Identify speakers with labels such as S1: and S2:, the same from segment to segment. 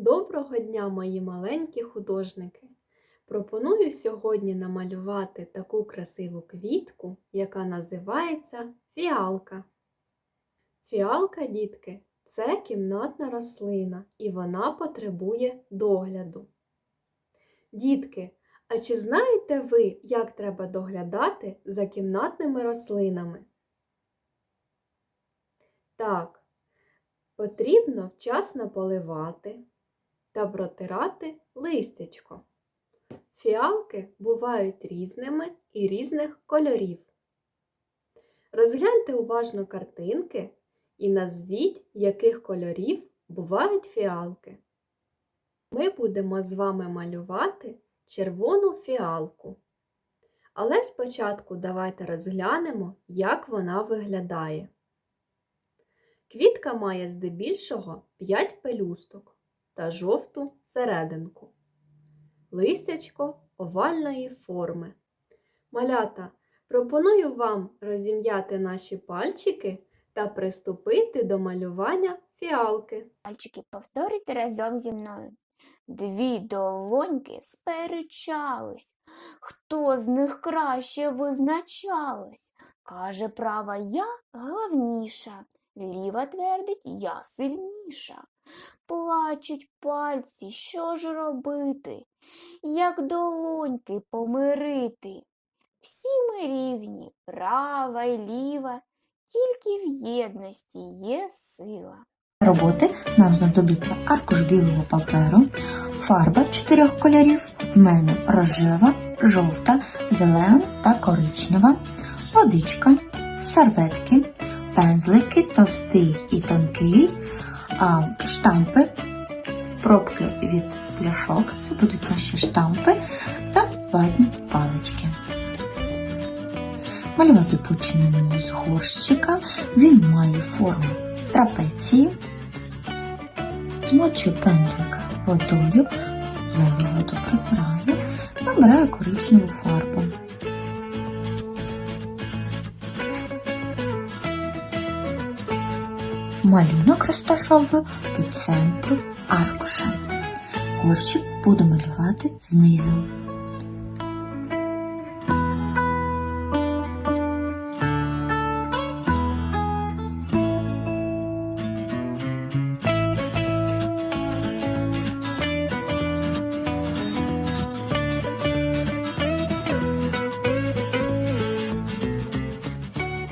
S1: Доброго дня, мої маленькі художники! Пропоную сьогодні намалювати таку красиву квітку, яка називається фіалка. Фіалка, дітки, це кімнатна рослина і вона потребує догляду. Дітки, а чи знаєте ви, як треба доглядати за кімнатними рослинами? Так, потрібно вчасно поливати та протирати листячко. Фіалки бувають різними і різних кольорів. Розгляньте уважно картинки і назвіть, яких кольорів бувають фіалки. Ми будемо з вами малювати червону фіалку. Але спочатку давайте розглянемо, як вона виглядає. Квітка має здебільшого 5 пелюсток та жовту серединку. Листячко овальної форми. Малята, пропоную вам розім'яти наші пальчики та приступити до малювання фіалки.
S2: Пальчики повторюйте разом зі мною. Дві долоньки сперечались. Хто з них краще визначалась? Каже права я головніша, ліва твердить я сильніша. Плачуть пальці, що ж робити? Як долоньки помирити? Всі ми рівні, права й ліва, тільки в єдності є сила.
S3: роботи нам знадобиться аркуш білого паперу, фарба чотирьох кольорів, в мене рожева, жовта, зелена та коричнева, водичка, серветки, пензлики товстий і тонкий, штампи, пробки від пляшок, це будуть наші штампи та ватні палички. Малювати почнемо з горщика. Він має форму трапеції. Змочу пензлика водою, зайву воду прибираю, набираю коричневу фарбу. Малюнок розташовую по центру аркуша. Горщик буду малювати знизу.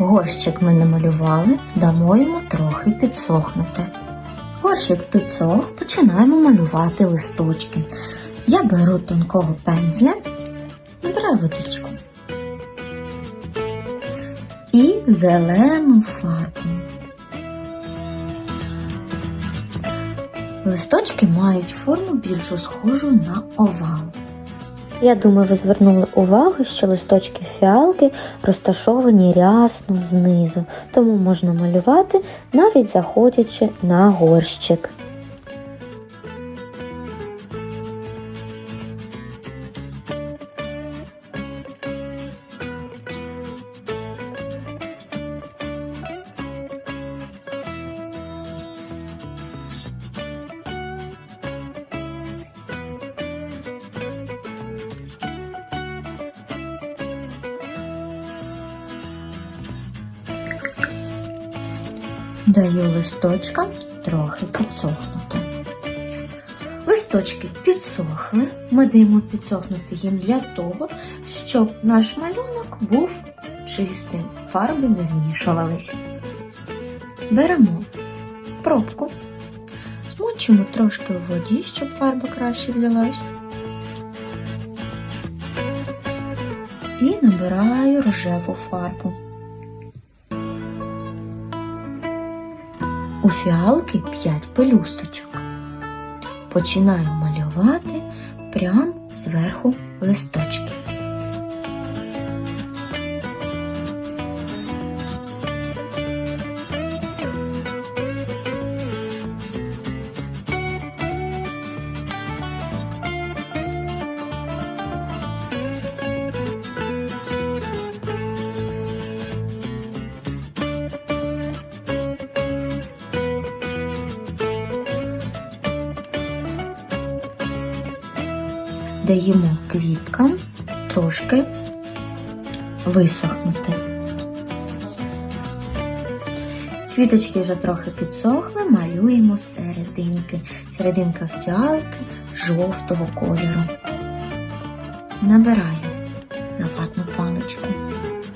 S3: Горщик ми намалювали, дамо йому трохи підсохнути. Горщик підсох, починаємо малювати листочки. Я беру тонкого пензля, набираю водичку. І зелену фарбу. Листочки мають форму більш схожу на овал.
S4: Я думаю, ви звернули увагу, що листочки фіалки розташовані рясно знизу, тому можна малювати, навіть заходячи на горщик.
S3: Даю листочкам трохи підсохнути. Листочки підсохли. Ми даємо підсохнути їм для того, щоб наш малюнок був чистим, фарби не змішувалися. Беремо пробку, змочимо трошки в воді, щоб фарба краще влилась. І набираю рожеву фарбу. Фіалки 5 пелюсточок. Починаю малювати прямо зверху листочки. Даємо квіткам трошки висохнути. Квіточки вже трохи підсохли, малюємо серединки. Серединка фіалки жовтого кольору. Набираю на ватну паличку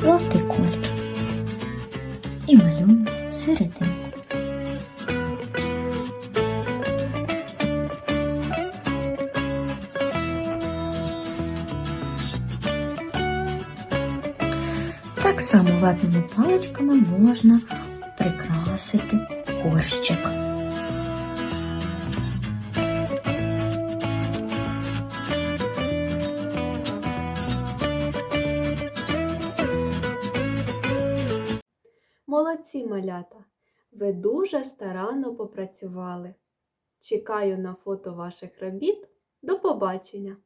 S3: жовтий колір і малюємо серединку. Так само ватними паличками можна прикрасити горщик.
S1: Молодці малята! Ви дуже старанно попрацювали. Чекаю на фото ваших робіт. До побачення!